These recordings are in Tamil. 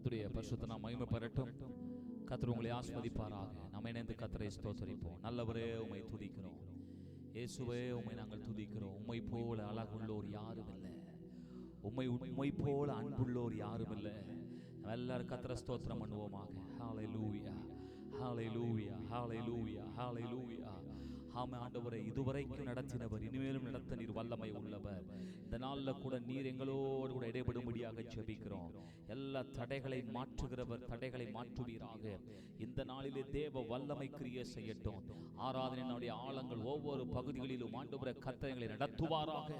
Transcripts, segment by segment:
கத்துடைய பரிசுத்த நாம் மகிமை பெறட்டும் கத்தர் உங்களை ஆஸ்வதிப்பாராக நம்ம இணைந்து கத்தரை ஸ்தோத்தரிப்போம். நல்லவரே உம்மை துதிக்கிறோம். இயேசுவே உமை நாங்கள் துதிக்கிறோம். உம்மை போல அழகுள்ளோர் யாரும் இல்லை உண்மை உண்மை போல அன்புள்ளோர் யாரும் இல்லை எல்லாரும் கத்திர ஸ்தோத்திரம் பண்ணுவோமாக. ஹாலை லூவியா ஹாலை லூயா ஆமாம் ஆண்டவரை இதுவரைக்கும் நடத்தினவர் இனிமேலும் நடத்த நீர் வல்லமை உள்ளவர். இந்த நாளில் கூட நீர் எங்களோடு கூட இடைபடும்படியாக ஜெபிக்கிறோம். எல்லா தடைகளை மாற்றுகிறவர் தடைகளை மாற்றுவீராக. இந்த நாளிலே தேவ வல்லமை கிரிய செய்யட்டும். ஆராதனையினுடைய ஆழங்கள் ஒவ்வொரு பகுதிகளிலும் ஆண்டவரை கத்தனைகளை நடத்துவாராக.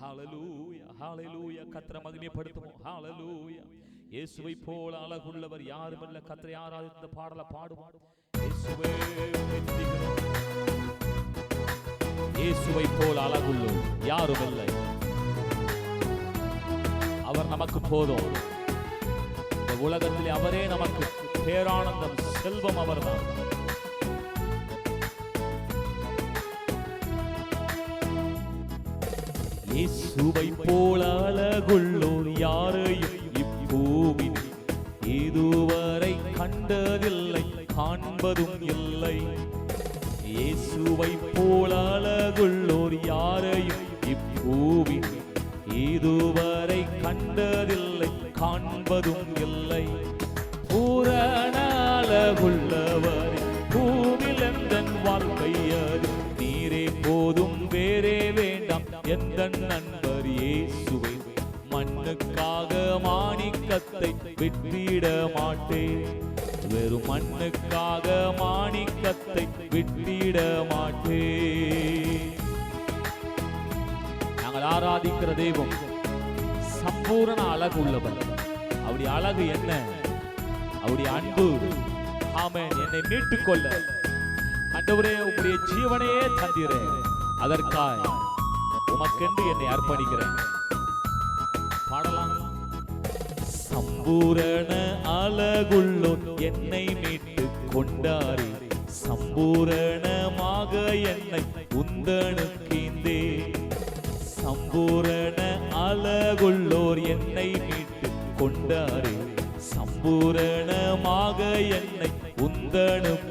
ஹalleluya ஹalleluya கத்தரை மகிமைப்படுத்துவோம். ஹalleluya இயேசுவை போல அழகுள்ளவர் யாரும் கத்திரை ஆராதித்த பாடலை பாடுவோம். இயேசுவே இயேசுவை போல் அழகுள்ளோம் யாரும் இல்லை அவர் நமக்கு போதும். இந்த உலகத்திலே அவரே நமக்கு பேரானந்தம் செல்வம் அவர்தான். இயேசுவை போல அழகுள்ளோர் யாரையும் இப்பூவின் இதுவரை கண்டதில்லை காண்பதும் இல்லை. வேண்டாம் எந்த நண்பர் இயேசுவை மண்ணுக்காக மாணிக்கத்தை விட்டிட மாட்டேன். வெறும் மண்ணுக்காக மாணிக்கத்தை விட்டிட மாட்டேன். நாங்கள் ஆராதிக்கிற தெய்வம் சம்பூரண அழகு உள்ளவர். அவருடைய அழகு என்ன? அவருடைய அன்பு. ஆமென். என்னை மீட்டுக் கொள்ள ஆண்டவரே உம்முடைய ஜீவனையே தந்திரேன். அதற்காக உமக்கென்று என்னை அர்ப்பணிக்கிறேன். பாடலாம். சம்பூரண அழகுள்ளோர் என்னை மீட்டு கொண்டாரி. சம்பூரணமாக என்னை உந்தனுக்கிந்தே சம்பூரண அழகுள்ளோர் என்னை மீட்டு கொண்டாரே. சம்பூரணமாக என்னை உந்தனுக்கீந்தே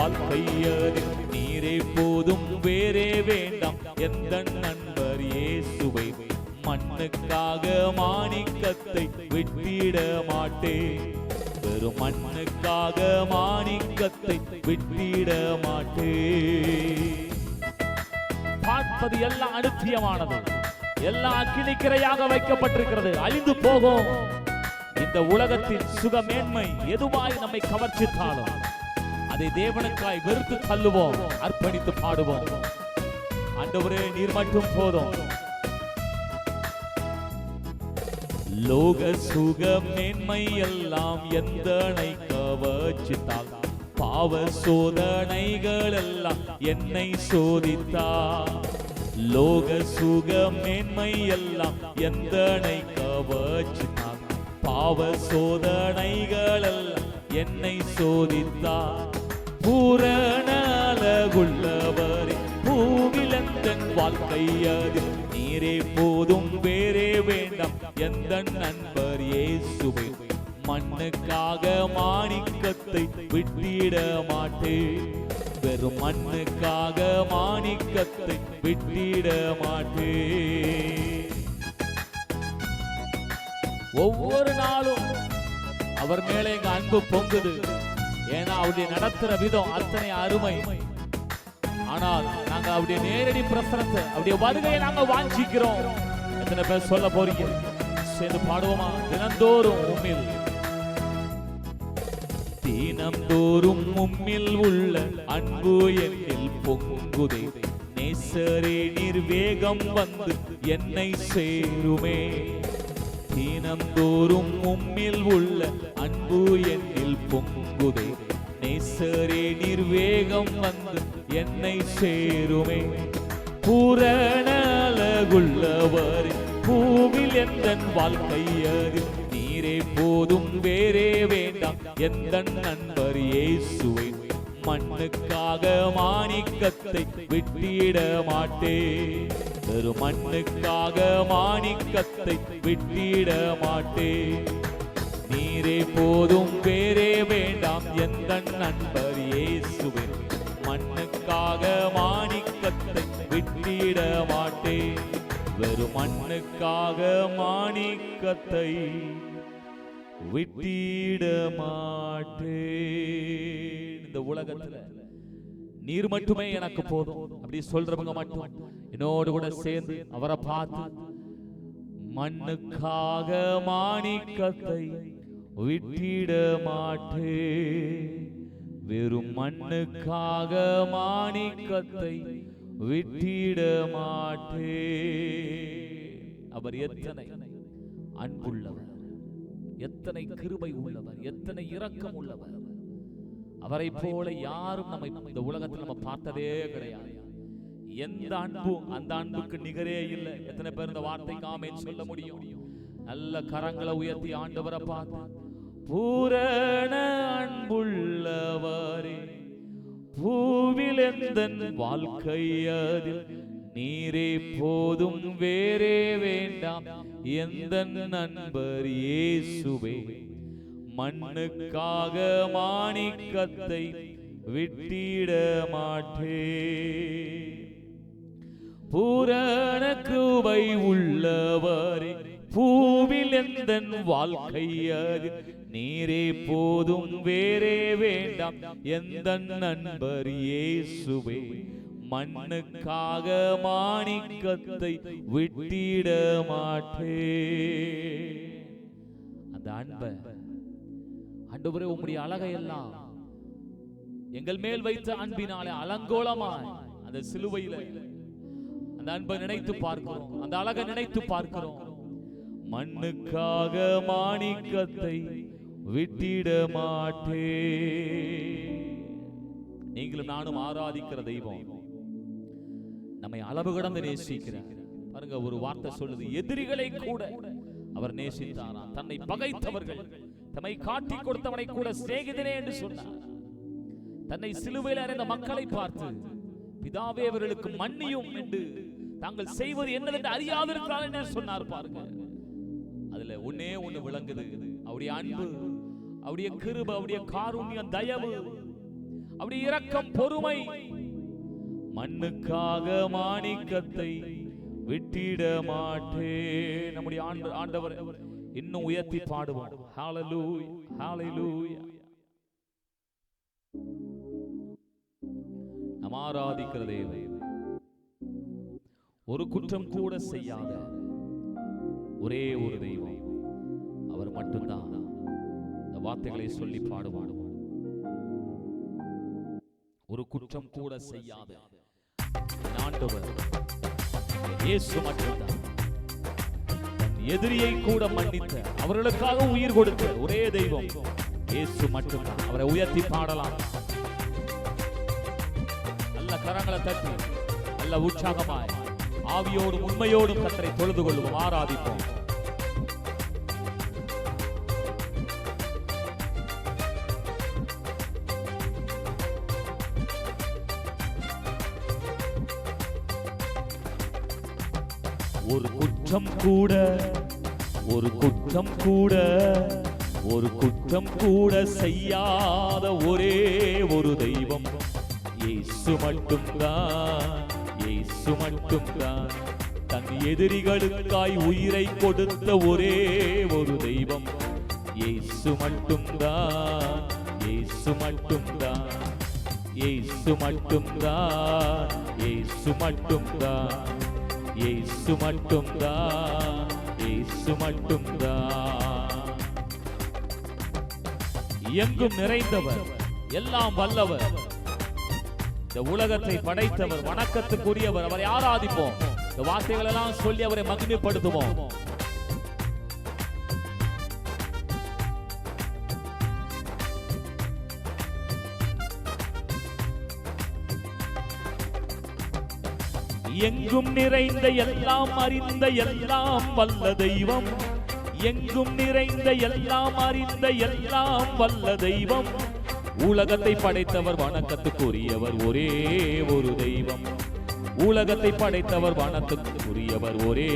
எந்த நீரே போதும் வேறே வேண்டாம். எந்த நண்பர் இயேசுவை மண்ணுக்காக மாணிக்கத்தை விட்டிட மாட்டேன் வெறும் மண்ணுக்காக மாணிக்கத்தை விட்டிட மாட்டேன் பார்ப்பது எல்லாம் அனுப்பியமானது எல்லாம் அக்கினிக்கிரையாக வைக்கப்பட்டிருக்கிறது. அழிந்து போகும். இந்த உலகத்தின் சுகமேன்மை எதுவாய் நம்மை கவர்ச்சித்தாலும் அதை தேவனுக்காய் வெறுத்து தள்ளுவோம் அர்ப்பணித்து பாடுவோம். ஆண்டவரே நீர் மட்டும் போதும். லோக சுக மேன்மை எல்லாம் எந்தனை கவச்சித்தால் பாவ சோதனைகள் எல்லாம் என்னை சோதித்தார். லோக சுக மேன்மை எல்லாம் எந்தனை கவச்சித்தால் பாவ சோதனைகள் எல்லாம் என்னை சோதித்தார். பூரணாலகுள்ளவரே பூவிலந்தன் பூவில் வாழ்க்கை அது. நீரே போதும் வேறே வேண்டாம். எந்த நண்பர் இயேசுவை மண்ணுக்காக மாணிக்கத்தை விட்டிட மாட்டேன் வெறும் மண்ணுக்காக மாணிக்கத்தை விட்டிட மாட்டேன் ஒவ்வொரு நாளும் அவர் மேலே எங்க அன்பு பொங்குது. ஏன்னா அவருடைய நடத்துற விதம் அத்தனை அருமை. ஆனால் நாங்க அவருடைய நேரடி பிரசனத்தை அவருடைய வருகையை நாங்க வாஞ்சிக்கிறோம். எத்தனை பேர் சொல்ல போறீங்க? சேர்ந்து பாடுவோமா? தினந்தோறும் உம்மில். தினந்தோறும் உம்மில் உள்ள அன்பு என்னில் பொங்குதே. நேசரே நிர்வேகம் வந்து என்னை சேருமே. தினந்தோறும் உம்மில் உள்ள அன்பு என்னில் பொங்குதே நேசரே நிர்வேகம் வந்து என்னை சேருமே. பூரண அழகுள்ளவர் பூவில் எந்த வாழ்க்கையது நீரே போதும் வேறே வேண்டாம் எந்த நண்பர் இயேசுவை? மண்ணுக்காக மாணிக்கத்தை விட்டிட மாட்டேன் மண்ணுக்காக மாணிக்கத்தை விட்டிட மாட்டேன் நீரே போதும் வேறே வேண்டாம். எந்த நண்பர் இயேசுவே மண்ணுக்காக மாணிக்கத்தை விட்டிட மாட்டேன் வெறும் மண்ணுக்காக மாணிக்கத்தை விட்டிட மாட்டேன் இந்த உலகத்துல நீர் மட்டுமே எனக்கு போதும். அப்படி சொல்றவங்க மட்டும். என்னோடு கூட சேர்ந்து அவரை பார்த்து மண்ணுக்காக மாணிக்கத்தை விட்டிட மாட்டே வெறும் மண்ணுக்காக மாணிக்கத்தை விட்டிட மாட்டே அவர் எத்தனை அன்புள்ளவர் எத்தனை கிருபை உள்ளவர் எத்தனை இரக்கம் உள்ளவர். அவரை போல யாரும் நம்ம இந்த உலகத்தில் நம்ம பார்த்ததே கிடையாது. எந்த அன்பும் அந்த அன்புக்கு நிகரே இல்லை. எத்தனை பேர் இந்த வார்த்தைக்கு காமேன்னு சொல்ல முடியும்? நல்ல கரங்களை உயர்த்தி ஆண்டவரை பார்த்து பூரண அன்புள்ளவாரே பூவில் எந்தன் நீரே போதும் வேறே வேண்டாம். எந்த நண்பர் இயேசுவே மண்ணுக்காக மாணிக்கத்தை விட்டிட மாட்டே. பூரண கிருபை உள்ளவரே பூவில் எந்த வாழ்க்கை அது நீரே போதும் வேறே வேண்டாம். எந்த நண்பர் இயேசுவே மண்ணுக்காக மாணிக்கத்தை விட்டிட மாட்டே. அந்த அன்பை ஆண்டவரே உம்முடைய அழகையெல்லாம் எங்கள் மேல் வைத்த அன்பினாலே அலங்கோலமாய் அந்த சிலுவையில அந்த அன்பை நினைத்து பார்க்கிறோம் அந்த அழகை நினைத்து பார்க்கிறோம். மண்ணுக்காக மாணிக்கத்தை விட்டிட மாட்டே நீங்களும் நானும் ஆராதிக்கிற தெய்வம். நம்மை அளவு கடந்து நேசிக்கிறார் பாருங்க ஒரு வார்த்தை சொல்லுது எதிரிகளை கூட. அவர் நேசித்தாரா தன்னை பகைத்தவர்கள் தம்மை காட்டி கொடுத்தவனை கூட சிநேகிதனே என்று சொன்னார். தன்னை சிலுவையில் அறைந்த மக்களை பார்த்து பிதாவே அவர்களுக்கு மன்னியும் என்று தாங்கள் செய்வது என்னதென்று அறியாதிருக்கிறார் என்று சொன்னார் பாருங்க. அதுல ஒன்னே ஒண்ணு விளங்குது. அவருடைய அன்பு அவருடைய கிருப அவருடைய காருண்யம் தயவு. அவருடைய இரக்கம் பொறுமை. மண்ணுக்காக மாணிக்கத்தை விட்டிட மாட்டே. நம்முடைய ஆண்டு ஆண்டவர் இன்னும் உயர்த்தி பாடுவோம். ஹalleluya ஹalleluya நாம் ஆராதிக்கிற தேவன். ஒரு குற்றம் கூட செய்யாத ஒரே ஒரு தெய்வம். அவர் மட்டும்தான். வார்த்தைகளை சொல்லி பாடுவார் ஒரு குற்றம் கூட செய்யாத ஆண்டவர் இயேசு மட்டும்தான். எதிரியை கூட மன்னித்த அவர்களுக்காக உயிர் கொடுத்த ஒரே தெய்வம் இயேசு மட்டும்தான். அவரை உயர்த்தி பாடலாம். நல்ல கரங்களை தட்டி நல்ல உற்சாகமாய் ஆவியோடும் உண்மையோடும் கத்தரை தொழுது கொள்வோம் ஆராதிப்போம். கூட ஒரு குற்றம் கூட ஒரு குற்றம் கூட செய்யாத ஒரே ஒரு தெய்வம். இயேசு மட்டும்தான் இயேசு மட்டும்தான். தன் எதிரிகளுக்காய் உயிரை கொடுத்த ஒரே ஒரு தெய்வம். இயேசு மட்டும்தான் இயேசு மட்டும்தான். இயேசு மட்டும்தான் இயேசு மட்டும்தான். இயேசு மட்டும்தான் இயேசு மட்டும்தான். எங்கும் நிறைந்தவர் எல்லாம் வல்லவர். இந்த உலகத்தை படைத்தவர் வணக்கத்துக்குரியவர். அவரை ஆராதிப்போம். இந்த வார்த்தைகள் எல்லாம் சொல்லி அவரை மகிமைப்படுத்துவோம். எங்கும் நிறைந்த எல்லாம் அறிந்த எல்லாம் வல்ல தெய்வம். எங்கும் நிறைந்த எல்லாம் அறிந்த எல்லாம் வல்ல தெய்வம். உலகத்தை படைத்தவர் வணக்கத்துக்குரியவர் ஒரே ஒரு தெய்வம். உலகத்தை படைத்தவர் வனத்துக்குரியவர் ஒரே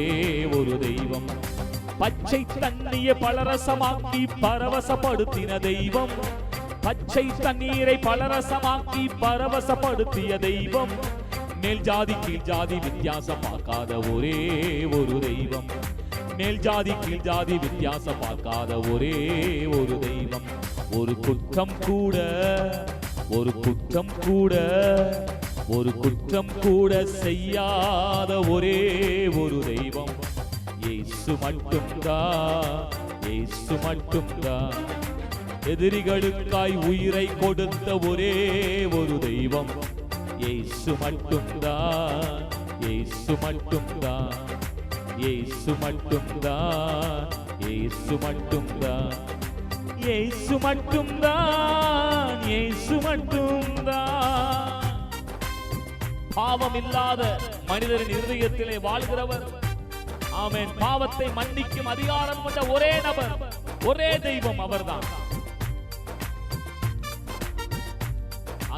ஒரு தெய்வம். பச்சை தண்ணியை பலரசமாக்கி பரவசப்படுத்தின தெய்வம். பச்சை தண்ணீரை பலரசமாக்கி பரவசப்படுத்திய தெய்வம். மேல் ஜாதி கீழ் ஜாதி வித்தியாசம் பார்க்காத ஒரே ஒரு தெய்வம். மேல் ஜாதி கீழ் ஜாதி வித்தியாசம் பார்க்காத ஒரே ஒரு தெய்வம். ஒரு குற்றம் கூட ஒரு குற்றம் கூட ஒரு குற்றம் கூட செய்யாத ஒரே ஒரு தெய்வம். ஏசு மட்டும்தான் ஏசு மட்டும்தான் எதிரிகளுக்காய் உயிரை கொடுத்த ஒரே ஒரு தெய்வம். இயேசு மட்டும்தான். இயேசு மட்டும்தான். இயேசு மட்டும்தான். இயேசு மட்டும்தான். இயேசு மட்டும்தான். இயேசு மட்டும்தான். பாவம் இல்லாத மனிதரின் இருதயத்திலே வாழ்கிறவர். ஆமேன். பாவத்தை மன்னிக்கும் அதிகாரம் கொண்ட ஒரே நபர் ஒரே தெய்வம் அவர்தான்.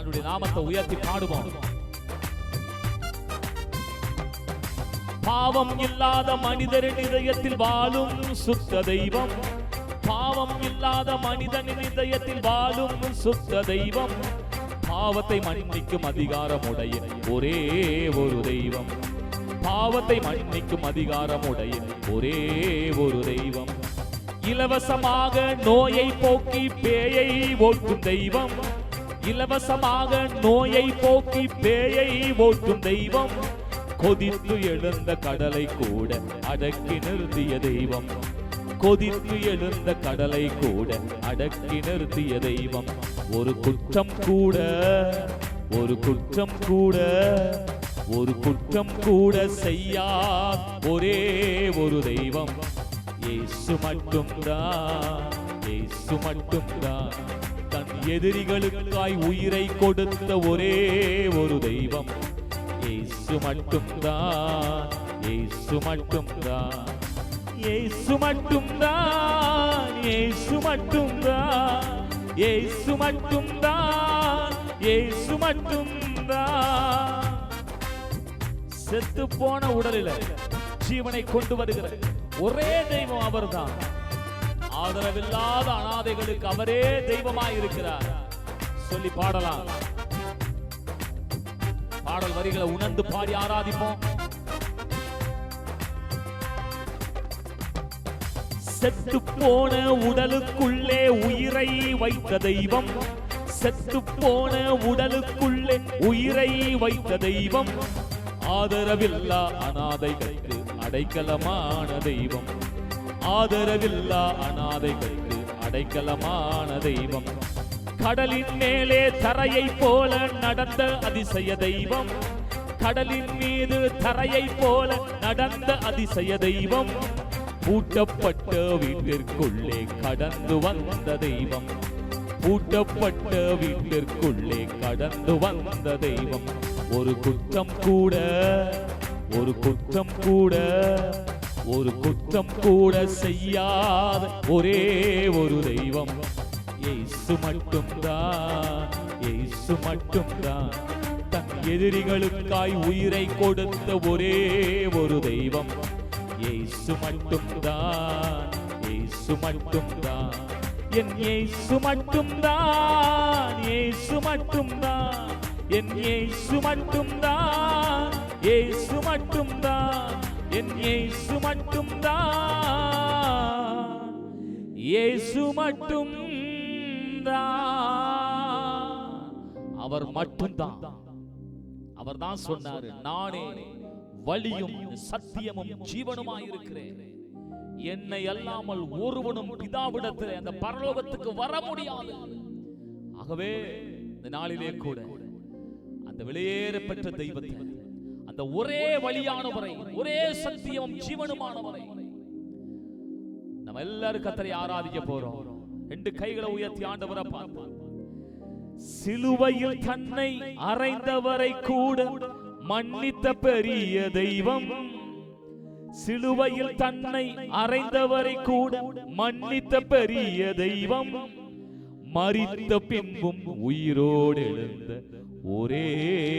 அவனுடைய நாமத்தை உயர்த்தி பாடுவோம். பாவம் இல்லாத மனிதரின் இதயத்தில் வாழும் சுத்த தெய்வம். பாவம் இல்லாத மனிதனின் இதயத்தில் வாழும் சுத்த தெய்வம். பாவத்தை மன்னிக்கும் அதிகாரமுடைய ஒரே ஒரு தெய்வம். பாவத்தை மன்னிக்கும் அதிகாரமுடைய ஒரே ஒரு தெய்வம். இலவசமாக நோயை போக்கி பேயை ஓட்டும் தெய்வம். இலவசமாக நோயை போக்கி பேயை ஓட்டும் தெய்வம். கொதித்து எழுந்த கடலை கூட அடக்கி நிறுத்திய தெய்வம். கொதித்து எழுந்த கடலை கூட அடக்கி நிறுத்திய தெய்வம். ஒரு குற்றம் கூட ஒரு குற்றம் கூட ஒரு குற்றம் கூட செய்யா ஒரே ஒரு தெய்வம். இயேசு மட்டும்தான் இயேசு மட்டும்தான். எதிரிகளுக்காய் உயிரை கொடுத்த ஒரே ஒரு தெய்வம். ஏசு மட்டும்தான் ஏசு மட்டும்தான் ஏசு மட்டும்தான் ஏசு மட்டும்தான் ஏசு மட்டும்தான் ஏசு மட்டும்தான். செத்து போன உடலில் ஜீவனை கொண்டு வருகிற ஒரே தெய்வம் அவர்தான். ஆதரவில்லாத அனாதைகளுக்கு அவரே தெய்வமாய் இருக்கிறார் சொல்லி பாடலாம். பாடல் வரிகளை உணர்ந்து பாடி ஆராதிப்போம். செத்து போன உடலுக்குள்ளே உயிரை வைத்த தெய்வம். செத்து போன உடலுக்குள்ளே உயிரை வைத்த தெய்வம். ஆதரவில்லா அனாதைகளுக்கு அடைக்கலமான தெய்வம். ஆதரவில்லா அனாதைகளுக்கு அடைக்கலமான தெய்வம். கடலின் மேலே தரையை போல நடந்த அதிசய தெய்வம். கடலின் மீது தரையை போல நடந்த அதிசய தெய்வம். பூட்டப்பட்ட வீட்டிற்குள்ளே கடந்து வந்த தெய்வம். பூட்டப்பட்ட வீட்டிற்குள்ளே கடந்து வந்த தெய்வம். ஒரு குற்றம் கூட ஒரு குற்றம் கூட ஒரு குற்றம் கூட செய்யாத ஒரே ஒரு தெய்வம். இயேசு மட்டும்தான் இயேசு மட்டும்தான். தன் எதிரிகளுக்காய் உயிரை கொடுத்த ஒரே ஒரு தெய்வம். இயேசு மட்டும்தான் இயேசு மட்டும்தான். என் இயேசு மட்டும்தான் இயேசு மட்டும்தான். என் இயேசு மட்டும்தான் இயேசு மட்டும்தான். என் மட்டும் மட்டும்தான். இயேசு மட்டும் அவர் மட்டும்தான். அவர் தான் சொன்னாரு நானே வழியும் சத்தியமும் ஜீவனுமாய் இருக்கிறேன் என்னை அல்லாமல் ஒருவனும் பிதாவிடத்தில் அந்த பரலோகத்துக்கு வர முடியாது. ஆகவே இந்த நாளிலே கூட அந்த வெளியேற பெற்ற தெய்வத்தை அந்த ஒரே வழியானவரை ஒரே சத்தியம் ஜீவனுமானவரை. நம்ம எல்லாரும் கத்தரை ஆராதிக்க போறோம். ரெண்டு கைகளை உயர்த்தி ஆண்டவரை பார்ப்போம் சிலுவையில் தன்னை அறைந்தவரை கூட மன்னித்த பெரிய தெய்வம். சிலுவையில் தன்னை அறைந்தவரை கூட மன்னித்த பெரிய தெய்வம். மரித்த பின்பும் உயிரோடு எழுந்த ஒரே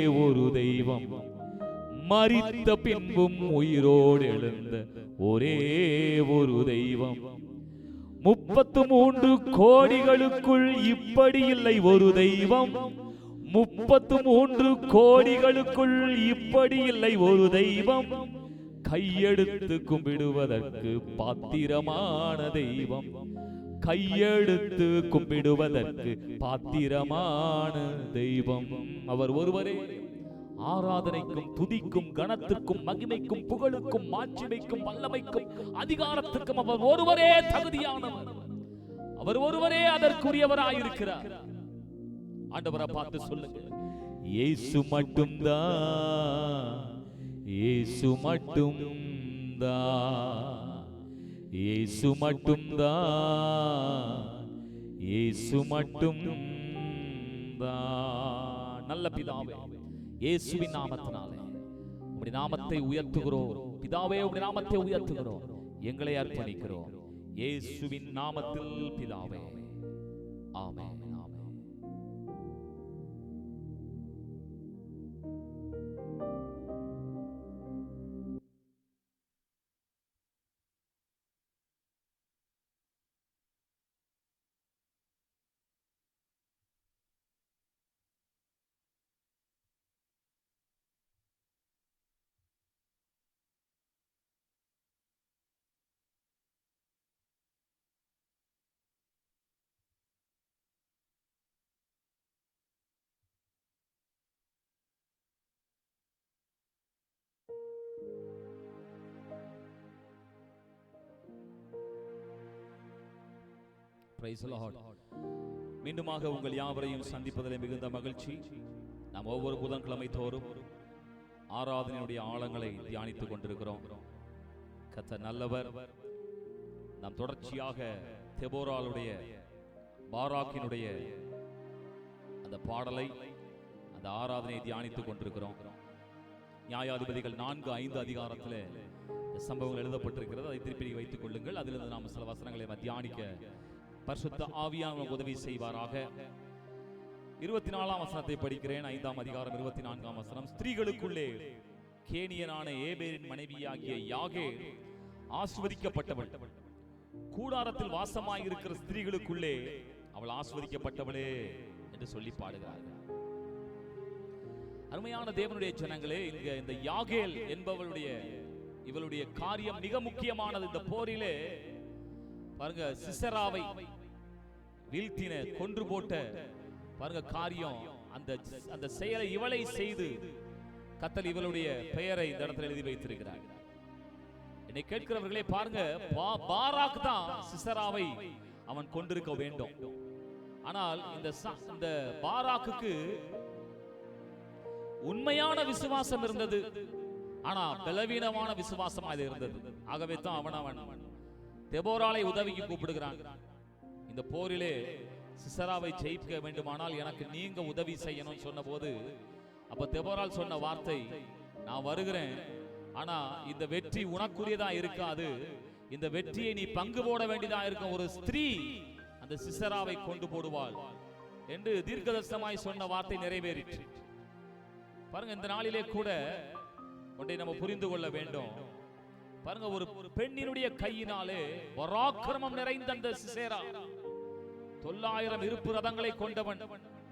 ஒரு தெய்வம். மரித்த பின்பும் உயிரோடு எழுந்த ஒரே ஒரு தெய்வம். முப்பத்து மூன்று கோடிகளுக்குள் இப்படி இல்லை ஒரு தெய்வம். முப்பத்து மூன்று கோடிகளுக்குள் இப்படி இல்லை ஒரு தெய்வம். கையெடுத்து கும்பிடுவதற்கு பாத்திரமான தெய்வம். கையெடுத்து கும்பிடுவதற்கு பாத்திரமான தெய்வம். அவர் ஒருவரே. ஆராதனைக்கும் துதிக்கும் கணத்துக்கும் மகிமைக்கும் புகழுக்கும் மாட்சிமைக்கும் வல்லமைக்கும் அதிகாரத்துக்கும் அவர் ஒருவரே தகுதியானவர். அவர் ஒருவரே அதற்குரியவராயிருக்கிறார். ஆண்டவரை பார்த்து சொல்லுங்க இயேசு மட்டும்தான் இயேசு மட்டும்தான் இயேசு மட்டும்தான் இயேசு மட்டும்தான் நல்ல பிதாவே. இயேசுவின் நாமத்தினாலே. உம்முடைய நாமத்தை உயர்த்துகிறோம். பிதாவே உம்முடைய நாமத்தை உயர்த்துகிறோம். எங்களை அர்ப்பணிக்கிறோம். இயேசுவின் நாமத்தில் பிதாவே. ஆமென். மீண்டுமாக உங்கள் யாவரையும் சந்திப்பதில் மிகுந்த மகிழ்ச்சி. நாம் ஒவ்வொரு புதன்கிழமை தோறும் ஆராதனையுடைய ஆழங்களை தியானித்துக் கொண்டிருக்கிறோம். கத்த நல்லவர். நாம் தொடர்ச்சியாக தெபோராளுடைய பாராக்கினுடைய அந்த பாடலை அந்த ஆராதனையை தியானித்துக் கொண்டிருக்கிறோம். நியாயாதிபதிகள் நான்கு ஐந்து அதிகாரத்தில் சம்பவங்கள் எழுதப்பட்டிருக்கிறது. அதை திருப்பி வைத்துக் கொள்ளுங்கள். அதிலிருந்து நாம் சில வசனங்களை தியானிக்க பரிசுத்த ஆவியானவர் உதவி செய்வாராக. இருபத்தி நாலாம் வசனத்தை படிக்கிறேன். ஐந்தாம் அதிகாரம் இருபத்தி நான்காம் வசனம். ஸ்திரீகளுக்குள்ளே கேனியனான ஏபேரின் மனைவியாகிய யாகே ஆஸ்வதிக்கப்பட்டவள் கூடாரத்தில் வாசமாயிருக்கிற ஸ்திரீகளுக்குள்ளே அவள் ஆஸ்வதிக்கப்பட்டவளே என்று சொல்லி பாடுகிறார்கள். அருமையான தேவனுடைய ஜனங்களே இங்க இந்த யாகேல் என்பவளுடைய இவளுடைய காரியம் மிக முக்கியமானது. இந்த போரிலே பாருங்க சிசராவை வீழ்த்தின கொன்று போட்ட பாருங்க காரியம். அந்த அந்த செயலை இவளை செய்து கத்தல் இவளுடைய பெயரை இந்த இடத்துல எழுதி வைத்திருக்கிறார். என்னை கேட்கிறவர்களே பாருங்க பா- பாராக் தான் சிசராவை அவன் கொண்டிருக்க வேண்டும். ஆனால் இந்த இந்த பாராக்குக்கு உண்மையான விசுவாசம் இருந்தது. ஆனா பலவீனமான விசுவாசம் அது இருந்தது. ஆகவே தான் அவன் அவன் தெபோராலை உதவிக்கு கூப்பிடுகிறான். இந்த போரிலே சிசராவை ஜெயிக்க வேண்டுமானால் எனக்கு நீங்க உதவி செய்யணும்னு சொன்னபோது அப்ப தெபோரால் சொன்ன வார்த்தை நான் வருகிறேன் ஆனா இந்த வெற்றி உனக்குரியதா இருக்காது. இந்த வெற்றியை நீ பங்கு போட வேண்டியதா இருக்கும் ஒரு ஸ்திரீ அந்த சிசராவை கொண்டு போடுவாள் என்று தீர்க்கதர்சனமாய் சொன்ன வார்த்தை நிறைவேறிற்று. பாருங்க இந்த நாளிலே கூட ஒன்றை நம்ம புரிந்து கொள்ள வேண்டும். பாருங்க ஒரு ஒரு பெண்ணினுடைய கையினாலே பராக்கிரமம் நிறைந்த அந்த சிசேரா. தொள்ளாயிரம் இருப்பு ரதங்களை கொண்டவன்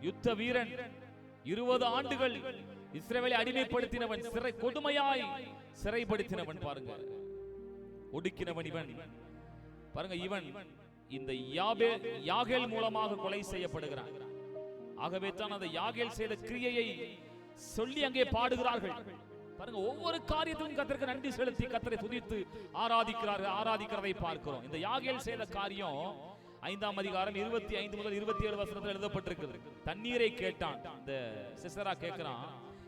யுத்த வீரன் இருபது ஆண்டுகள் இஸ்ரவேலை அடிமைப்படுத்தினவன் சிறை கொடுமையாய் சிறைப்படுத்தினவன் பாருங்க. ஒடுக்கினவன் இவன். பாருங்க இவன் இந்த யாபே யாகேல் மூலமாக கொலை செய்யப்படுகிறான். ஆகவே தான் அந்த யாகேல் செய்த கிரியையை சொல்லி அங்கே பாடுகிறார்கள். பாருங்க ஒவ்வொரு காரியத்திலும் கத்திற்கு நன்றி செலுத்தி கத்தரை துதித்து ஆராதிக்கிறார்கள் ஆராதிக்கிறதை பார்க்கிறோம். இந்த யாகேல் செய்த காரியம் ஐந்தாம் அதிகாரம் இருபத்தி ஐந்து முதல் இருபத்தி ஏழு வசனத்தில் எழுதப்பட்டிருக்கிறது. தண்ணீரை கேட்டான். இந்த சிசரா கேட்கிறான்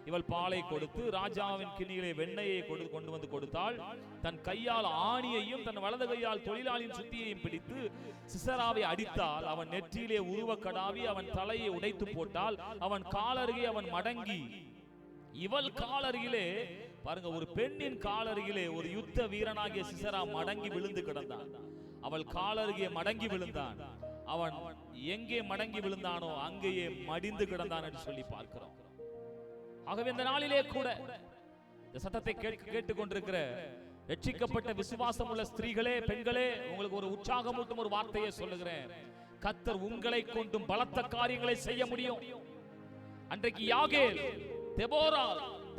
இவள் பாலை கொடுத்து ராஜாவின் கிண்ணிகளை வெண்ணையை கொண்டு வந்து கொடுத்தாள். தன் கையால் ஆணியையும் தன் வலது கையால் தொழிலாளியின் சுத்தியையும் பிடித்து சிசராவை அடித்தால் அவன் நெற்றியிலே உருவ கடாவி அவன் தலையை உடைத்து போட்டால் அவன் காலருகே அவன் மடங்கி இவள் காலருகிலே பாருங்க ஒரு பெண்ணின் காலருகிலே ஒரு யுத்த வீரனாகிய சிசரா மடங்கி விழுந்து கிடந்தான். அவள் காலருகே மடங்கி விழுந்தான். அவன் எங்கே மடங்கி விழுந்தானோ அங்கேயே மடிந்து கிடந்தான் என்று சொல்லி பார்க்கிறோம். ஆகவே இந்த நாளிலே கூட இந்த சத்தத்தை கேட்டுக்கொண்டிருக்கிற ரட்சிக்கப்பட்ட விசுவாசம் உள்ள ஸ்திரீகளே பெண்களே உங்களுக்கு ஒரு உற்சாகமூட்டும் ஒரு வார்த்தையை சொல்லுகிறேன். கத்தர் உங்களை கொண்டும் பலத்த காரியங்களை செய்ய முடியும். அன்றைக்கு யாகேல் தெபோரா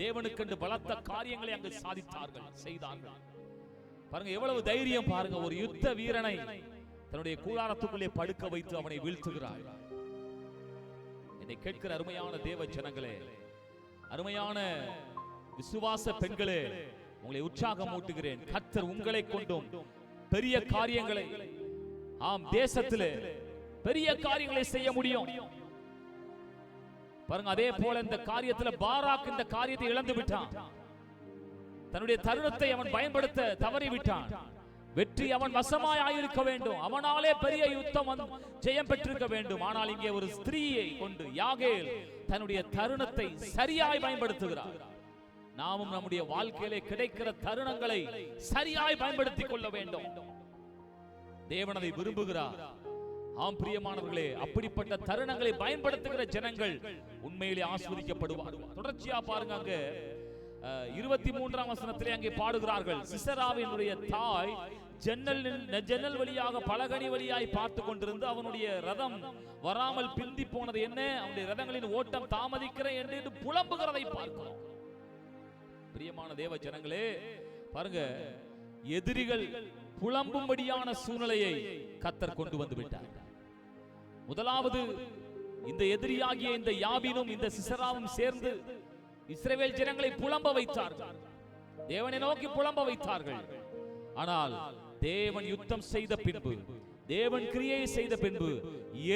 தேவனுக்கென்று பலத்த காரியங்களை அங்கு சாதித்தார்கள் செய்தார்கள். பாருங்க எவ்வளவு தைரியம் பாருங்க ஒரு யுத்த வீரனை தன்னுடைய கூடாரத்துக்குள்ளே படுக்க வைத்து அவனை வீழ்த்துகிறார் என்னை கேட்கிற அருமையான தேவ ஜனங்களே அருமையான விசுவாச பெண்களே உங்களை உற்சாகம் ஊட்டுகிறேன் கத்தர் உங்களை கொண்டும் பெரிய காரியங்களை ஆம் தேசத்திலே பெரிய காரியங்களை செய்ய முடியும். பாருங்க அதே போல இந்த காரியத்துல பாராக் இந்த காரியத்தை இழந்து விட்டான். தன்னுடைய தருணத்தை அவன் பயன்படுத்த தவறி விட்டான் வெற்றி அவன் வசமாய் ஆயிருக்க வேண்டும். அவனாலே பெரிய யுத்தம் ஜெயம் பெற்றிருக்க வேண்டும். ஆனால் இங்கே ஒரு ஸ்திரீயை கொண்டு யாகேல் தன்னுடைய தருணத்தை சரியாய் பயன்படுத்துகிறார். நாமும் நம்முடைய வாழ்க்கையிலே கிடைக்கிற தருணங்களை சரியாய் பயன்படுத்திக் கொள்ள வேண்டும். தேவன் அதை விரும்புகிறார். ஆம் பிரியமானவர்களே அப்படிப்பட்ட தருணங்களை பயன்படுத்துகிற ஜனங்கள் உண்மையிலே ஆஸ்வதிக்கப்படுவார்கள். தொடர்ச்சியா பாருங்க அங்க. இருபத்தி மூன்றாம் வசனத்திலே அங்கே பாடுகிறார்கள் சிசராவினுடைய தாய் ஜன்னல் ஜன்னல் வழியாக பலகணி வழியாய் பார்த்து கொண்டிருந்து அவனுடைய ரதம் வராமல் பிந்தி போனது என்ன? அவனுடைய ரதங்களின் ஓட்டம் தாமதிக்கிற என்று புலம்புகிறதை பார்க்கிறோம். பிரியமான தேவ ஜனங்களே பாருங்க எதிரிகள் புலம்பும்படியான சூழ்நிலையை கத்தர் கொண்டு வந்து விட்டார். முதலாவது இந்த எதிரியாகிய இந்த யாபினும் இந்த சிசராவும் சேர்ந்து இஸ்ரேவேல் ஜனங்களை புலம்ப வைத்தார்கள். தேவனை நோக்கி புலம்ப வைத்தார்கள். ஆனால் தேவன் யுத்தம் செய்த பின்பு தேவன் கிரியை செய்த பின்பு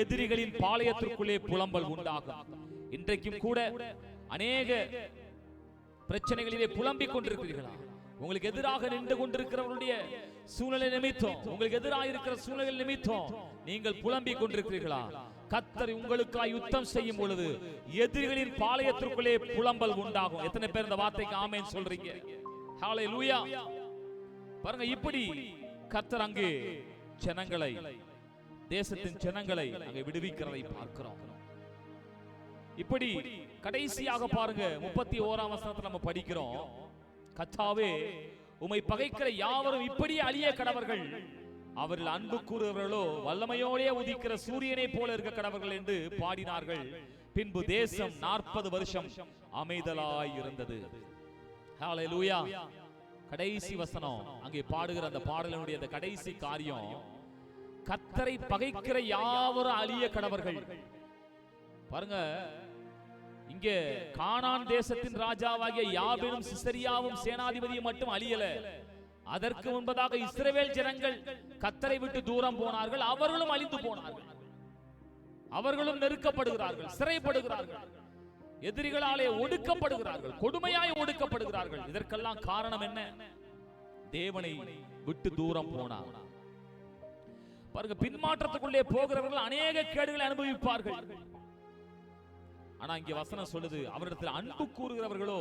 எதிரிகளின் பாளையத்திற்குள்ளே புலம்பல் உண்டாகும். இன்றைக்கும் கூட அநேக பிரச்சனைகளிலே புலம்பிக் கொண்டிருக்கிறீர்களா? உங்களுக்கு எதிராக நின்று கொண்டிருக்கிறவருடைய சூழ்நிலை நிமித்தம் உங்களுக்கு எதிராக இருக்கிற சூழ்நிலை நிமித்தம் நீங்கள் புலம்பிக் கொண்டிருக்கிறீர்களா? கத்தர் உங்களுக்காய் யுத்தம் செய்யும் பொழுது எதிரிகளின் பாளையத்திற்குள்ளே புலம்பல் உண்டாகும். எத்தனை பேர் இந்த வார்த்தைக்கு ஆமேன் சொல்றீங்க? ஹalleluya பாருங்க இப்படி கத்தர் அங்கு ஜனங்களை தேசத்தின் ஜனங்களை அங்கே விடுவிக்கிறதை பார்க்கிறோம். இப்படி கடைசியாக பாருங்க முப்பத்தி ஓராம் வசனத்துல நம்ம படிக்கிறோம். கத்தாவே உமை பகைக்கிற யாவரும் இப்படி அழிய கடவர்கள் அவர்கள் அன்பு கூறுகிறவர்களோ வல்லமையோடே உதிக்கிற சூரியனை போல இருக்க கடவர்கள் என்று பாடினார்கள். பின்பு தேசம் நாற்பது வருஷம் அமைதலாய் இருந்தது கடைசி வசனம். அங்கே பாடுகிற அந்த பாடலினுடைய அந்த கடைசி காரியம் கத்தரை பகைக்கிற யாவரும் அழிய கடவர்கள். பாருங்க இங்கே கானான் தேசத்தின் ராஜாவாகிய யாபினும் சிசரியாவும் சேனாதிபதியும் மட்டும் அழியல. அதற்கு முன்பதாக இஸ்ரேவேல் ஜனங்கள் கத்தரை விட்டு தூரம் போனார்கள். அவர்களும் அழிந்து போனார்கள். அவர்களும் நெருக்கப்படுகிறார்கள் சிறைப்படுகிறார்கள். எதிரிகளாலே ஒடுக்கப்படுகிறார்கள் கொடுமையாய் ஒடுக்கப்படுகிறார்கள். இதற்கெல்லாம் காரணம் என்ன? தேவனை விட்டு தூரம் போனார். பாருங்க பின்மாற்றத்துக்குள்ளே போகிறவர்கள் அநேக கேடுகளை அனுபவிப்பார்கள். ஆனா இங்க வசனம் சொல்லுது அவரிடத்தில் அன்பு கூறுகிறவர்களோ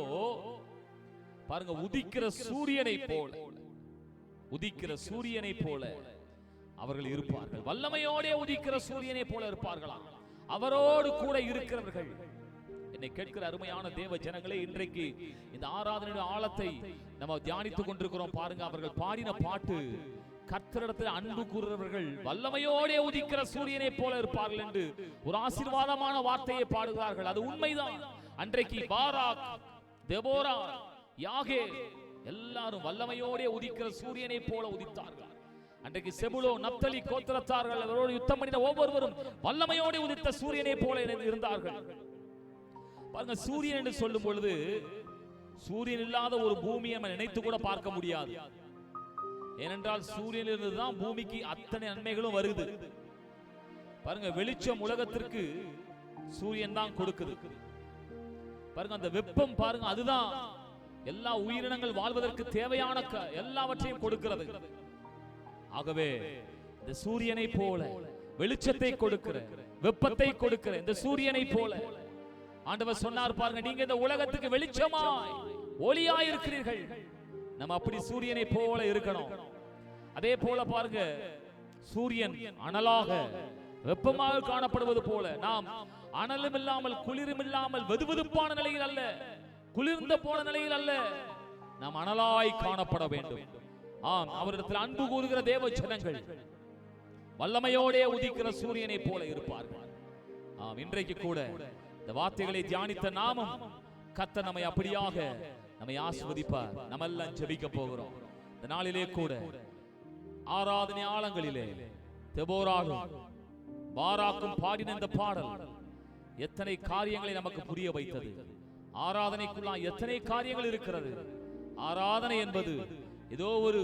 பாருங்க உதிக்கிற சூரியனை போல. உதிக்கிற சூரியனை போல அவர்கள் இருப்பார்கள். வல்லமையோடே உதிக்கிற சூரியனை போல இருப்பார்களாம். அவரோடு கூட இருக்கிறவர்கள். என்னை கேட்கிற அருமையான தேவ ஜனங்களே இன்றைக்கு இந்த ஆராதனையுடைய ஆழத்தை நம்ம தியானித்துக் கொண்டிருக்கிறோம் பாருங்க அவர்கள் பாடின பாட்டு கர்த்தரிடத்தில் அன்பு கூறுகிறவர்கள் வல்லமையோடே உதிக்கிற சூரியனை போல இருப்பார்கள் என்று ஒரு ஆசீர்வாதமான வார்த்தையை பாடுகிறார்கள். அது உண்மைதான். அன்றைக்கு பாராக் தெபோரா யாகே எல்லாரும் வல்லமையோடே உதிக்கிற சூரியனை போல உதித்தார்கள். அன்றைக்கு செபுலோ நப்தலி கோத்திரத்தார்கள் அவரோடு யுத்தம் பண்ணின ஒவ்வொருவரும் வல்லமையோடு உதித்த சூரியனை போல இருந்தார்கள். பாருங்க சூரியன் என்று சொல்லும் பொழுது சூரியன் இல்லாத ஒரு பூமியை நம்ம நினைத்து கூட பார்க்க முடியாது. ஏனென்றால் சூரியனிலிருந்து தான் பூமிக்கு அத்தனை நன்மைகளும் வருது. பாருங்க வெளிச்சம் உலகத்திற்கு சூரியன் தான் கொடுக்குது. பாருங்க அந்த வெப்பம் பாருங்க அதுதான் எல்லா உயிரினங்கள் வாழ்வதற்கு தேவையான க- எல்லாவற்றையும் கொடுக்கிறது. ஆகவே இந்த சூரியனை போல வெளிச்சத்தை கொடுக்கிற வெப்பத்தை கொடுக்கிற இந்த சூரியனை போல ஆண்டவர் சொன்னார் பாருங்க நீங்க இந்த உலகத்துக்கு வெளிச்சமாய் ஒளியாய் இருக்கிறீர்கள். நம்ம அப்படி சூரியனை போல இருக்கணும். அதே போல பாருங்க சூரியன் அனலாக வெப்பமாக காணப்படுவது போல நாம் அனலும் இல்லாமல் குளிரும் இல்லாமல் வெதுவெதுப்பான நிலையில் அல்ல. குளிர்ந்த போன நிலையில் அல்ல நாம் அனலாய் காணப்பட வேண்டும். ஆம் அவரிடத்தில் அன்பு கூறுகிற தேவ ஜனங்கள் வல்லமையோடே உதிக்கிற சூரியனை போல இருப்பார்கள். ஆம் இன்றைக்கு கூட இந்த வார்த்தைகளை தியானித்த நாமும் கத்த நம்மை அப்படியாக நம்மை ஆஸ்வதிப்பார் நம்ம எல்லாம் ஜெபிக்க போகிறோம். இந்த நாளிலே கூட ஆராதனை ஆழங்களிலே தெபோராகும் பாராக்கும் பாடின இந்த பாடல் எத்தனை காரியங்களை நமக்கு புரிய வைத்தது. ஆராதனைக்குள்ளா எத்தனை காரியங்கள் இருக்கிறது? ஆராதனை என்பது ஏதோ ஒரு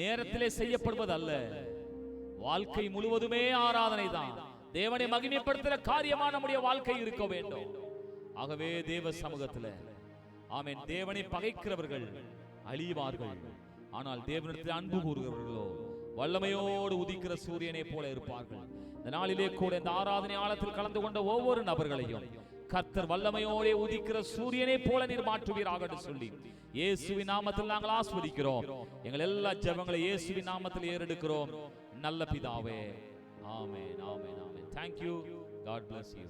நேரத்திலே செய்யப்படுவது அல்ல வாழ்க்கை முழுவதுமே ஆராதனை தான். தேவனை மகிமைப்படுத்துகிற காரியமா நம்முடைய வாழ்க்கை இருக்க வேண்டும். ஆகவே தேவ சமூகத்துல ஆமென் தேவனை பகைக்கிறவர்கள் அழிவார்கள். ஆனால் தேவனிடத்தில் அன்பு கூறுகிறவர்களோ வல்லமையோடு உதிக்கிற சூரியனை போல இருப்பார்கள். இந்த நாளிலே கூட இந்த ஆராதனை ஆழத்தில் கலந்து கொண்ட ஒவ்வொரு நபர்களையும் கர்த்தர் வல்லமையோடே உதிக்கிற சூரியனை போல நீர் மாற்றுவீராக சொல்லி இயேசுவின் நாமத்தில் நாங்கள் ஆஸ்வதிக்கிறோம். எங்கள் எல்லா ஜபங்களை இயேசுவின் நாமத்தில் ஏறெடுக்கிறோம். நல்ல பிதாவே. ஆமே ஆமே ஆமே தேங்க்யூ காட் பிளஸ் யூ